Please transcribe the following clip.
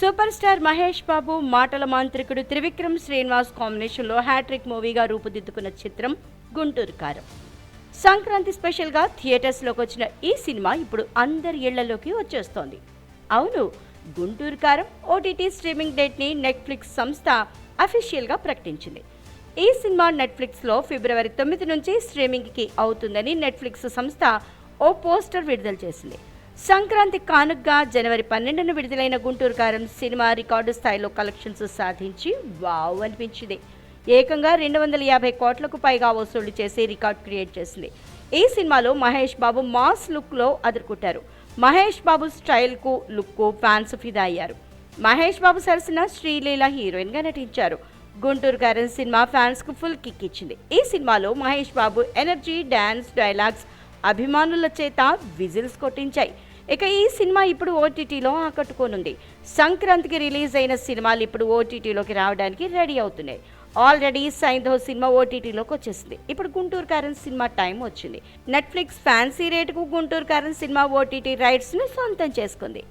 Super star Mahesh Babu మాటల మాంత్రికుడు త్రివిక్రమ్ శ్రీనివాస్ కాంబినేషన్లో హ్యాట్రిక్ మూవీగా రూపుదిద్దుకున్న చిత్రం గుంటూరు కారం. సంక్రాంతి స్పెషల్గా థియేటర్స్లోకి వచ్చిన ఈ సినిమా ఇప్పుడు అందరి ఇళ్ళలోకి వచ్చేస్తోంది. అవును గుంటూరు కారం ఓటీటీ స్ట్రీమింగ్ డేట్ని నెట్ఫ్లిక్స్ సంస్థ అఫీషియల్గా ప్రకటించింది. ఈ సినిమా నెట్ఫ్లిక్స్లో ఫిబ్రవరి తొమ్మిది నుంచి స్ట్రీమింగ్కి అవుతుందని నెట్ఫ్లిక్స్ సంస్థ ఓ పోస్టర్ విడుదల చేసింది. సంక్రాంతి కానుగ్గా జనవరి పన్నెండున విడుదలైన గుంటూరు కారం సినిమా రికార్డు స్థాయిలో కలెక్షన్స్ సాధించి వావ్ అనిపించింది. ఏకంగా రెండు వందల యాభై కోట్లకు పైగా వసూళ్ళు చేసి రికార్డ్ క్రియేట్ చేసింది. ఈ సినిమాలో మహేష్ బాబు మాస్ లుక్లో అదురుకుంటారు మహేష్ బాబు స్టైల్కు లుక్కు ఫ్యాన్స్ ఫిదా అయ్యారు మహేష్ బాబు సరసన శ్రీలీల హీరోయిన్గా నటించారు. గుంటూరు కారం సినిమా ఫ్యాన్స్కు ఫుల్ కిక్ ఇచ్చింది. ఈ సినిమాలో Mahesh Babu energy dance dialogues అభిమానుల చేత విజిల్స్ కొట్టించాయి. ఇక ఈ సినిమా ఇప్పుడు ఓటీటీలో ఆకట్టుకోనుంది. సంక్రాంతికి రిలీజ్ అయిన సినిమాలు ఇప్పుడు ఓటీటీలోకి రావడానికి రెడీ అవుతున్నాయి. ఆల్రెడీ సైంధవ్ సినిమా ఓటీటీలోకి వచ్చేసింది. ఇప్పుడు గుంటూరు కారన్ సినిమా టైం వచ్చింది. నెట్ఫ్లిక్స్ ఫ్యాన్సీ రేటుకు గుంటూరు కారన్ సినిమా ఓటీటీ రైట్స్ను సొంతం చేసుకుంది.